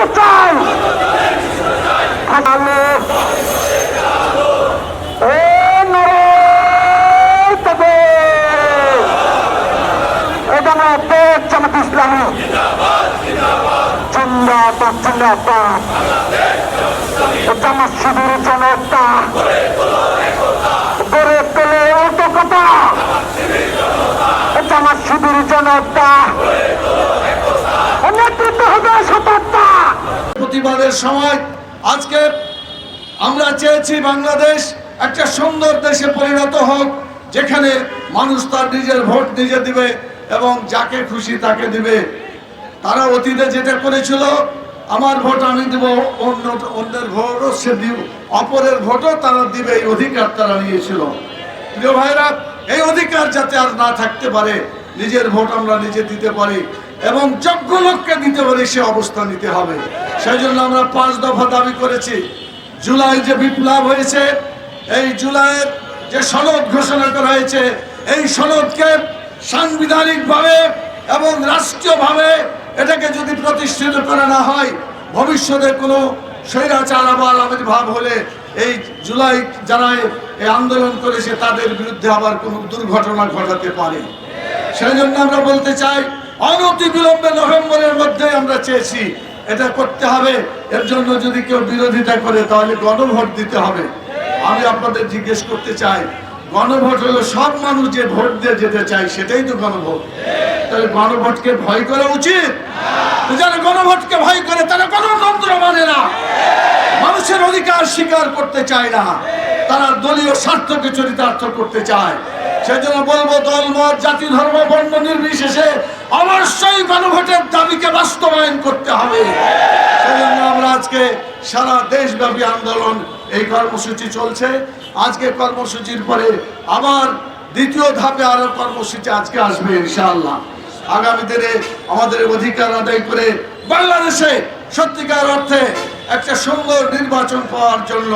মুক্ত চাই আলো জামাত ইসলামী। জিন্দাবাদ জিন্দাবাদ। জামাত শিবির জনতা। প্রতিবাদের সময় আজকে আমরা চেয়েছি বাংলাদেশ একটা সুন্দর দেশে পরিণত হোক, যেখানে মানুষ তার নিজের ভোট নিজে দিবে এবং যাকে খুশি তাকে দিবে। তারা অতীতে যেটা করেছিল, আমার ভোট আমি দেব, অন্য অন্যের ভোটও সে দিব অপরের ভোটও তারা দিবে, এই অধিকার তারা নিয়েছিল। প্রিয় ভাইরা, এই অধিকার যাতে আর না থাকতে পারে, নিজের ভোট আমরা নিজে দিতে পারি। এবং যোগ্য লোককে দিতে পারি সে অবস্থা নিতে হবে। সেই জন্য আমরা পাঁচ দফা দাবি করেছি। জুলাই যে বিপ্লব হয়েছে, এই জুলাইয়ের যে সনদ ঘোষণা করা হয়েছে, এই সনদকে সাংবিধানিকভাবে এবং রাষ্ট্রীয়ভাবে এটাকে যদি প্রতিষ্ঠিত করা না হয়, ভবিষ্যতে কোনো স্বৈরাচার আবার আবির্ভাব হলে এই জুলাই যারা এই আন্দোলন করেছে, তাদের বিরুদ্ধে আবার কোনো দুর্ঘটনা ঘটাতে পারে। সেই জন্য আমরা বলতে চাই অনতি বিলম্বে নভেম্বরের মধ্যে আমরা চেয়েছি, এটা করতে হবে। এর জন্য যদি কেউ বিরোধিতা করে, তাহলে গণভোট দিতে হবে। আমি আপনাদের জিজ্ঞেস করতে চাই, গণভোট হলো সব মানুষ যে ভোট দিয়ে যেতে চায়, সেটাই তো গণভোট। তাহলে গণভোটকে ভয় করা উচিত? যারা গণভোটকে ভয় করে, তারা গণতন্ত্র মানে না। মানুষের অধিকার স্বীকার করতে চায় না। তারা দলীয় স্বার্থকে চরিতার্থ করতে চায়। সেজন্য বলব, দলমত, জাতি ধর্ম, বর্ণ, নির্বিশেষে অবশ্যই গণভোটের দাবিকে বাস্তবায়ন করতে হবে। সেজন্য আমরা আজকে সারা দেশব্যাপী আন্দোলন, এই কর্মসূচি চলছে। আজকে কর্মসূচির পরে আবার দ্বিতীয় ধাপে আরও কর্মসূচি আজকে আসবে ইনশাআল্লাহ। আগামী দিনে আমাদের অধিকার আদায় করে বাংলাদেশে সত্যিকার অর্থে একটা সুন্দর নির্বাচন পাওয়ার জন্য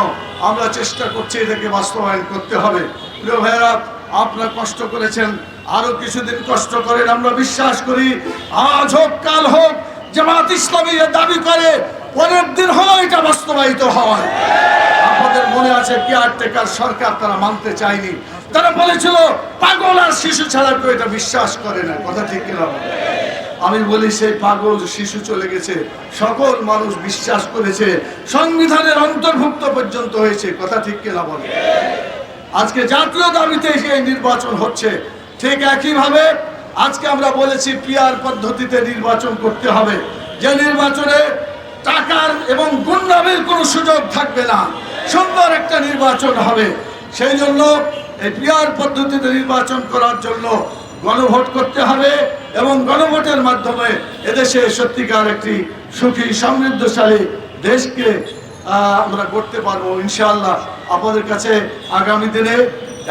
আমরা চেষ্টা করছি এটাকে বাস্তবায়ন করতে হবে। প্রিয় ভাইয়েরা, আপনারা কষ্ট করেছেন আরও কিছুদিন কষ্ট করেন, আমরা বিশ্বাস করি, আজ হোক, কাল হোক, জামাত ইসলামী দাবি করে, পরের দিন হলো এটা বাস্তবায়িত হয় আমাদের মনে আছে কেয়ারটেকার সরকার তারা মানতে চায়নি। তারা বলেছিল, পাগল আর শিশু ছাড়া কেউ এটা বিশ্বাস করে না। কথা ঠিক কিনা? আমি বলি, সেই পাগল শিশু চলে গেছে। সকল মানুষ বিশ্বাস করেছে, সংবিধানের অন্তর্ভুক্ত পর্যন্ত হয়েছে। কথা ঠিক কিনা বলে? আজকে জাতীয় দাবিতে এই নির্বাচন হচ্ছে। ঠিক একইভাবে আজকে আমরা বলেছি পিয়ার পদ্ধতিতে নির্বাচন করতে হবে। যে নির্বাচনে টাকার এবং গুন্ডামির কোনো সুযোগ থাকবে না, সুন্দর একটা নির্বাচন হবে। সেই জন্য এই পিয়ার পদ্ধতিতে নির্বাচন করার জন্য গণভোট করতে হবে এবং গণভোটের মাধ্যমে এদেশে সত্যিকার একটি সুখী, সমৃদ্ধশালী দেশকে আমরা করতে পারব ইনশাআল্লাহ। আপনাদের কাছে আগামী দিনে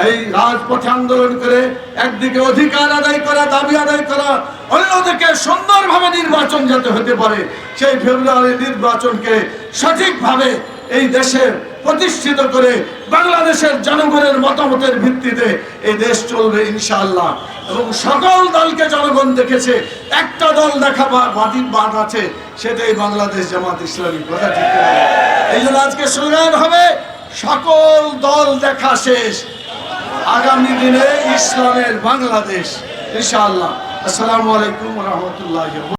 এই রাজপথে আন্দোলন করে একদিকে অধিকার আদায় করা, দাবি আদায় করা, অন্যদিকে সুন্দরভাবে নির্বাচন যাতে হতে পারে, সেই ফেব্রুয়ারি নির্বাচনকে সঠিকভাবে এই দেশে প্রতিষ্ঠিত করে বাংলাদেশের জনগণের মতামতের ভিত্তিতে এই দেশ চলবে ইনশাআল্লাহ। এবং সকল দলকে জনগণ দেখেছে, একটা দল দেখা বাতিল বাদ আছে, সেটাই বাংলাদেশ জামাত ইসলামী। কথা ঠিক এই জন্য আজকে স্লোগান হবে, সকল দল দেখা শেষ। আগামী দিনে ইসলামের বাংলাদেশ ইনশাআল্লাহ। আসসালামু আলাইকুম রহমতুল্লাহ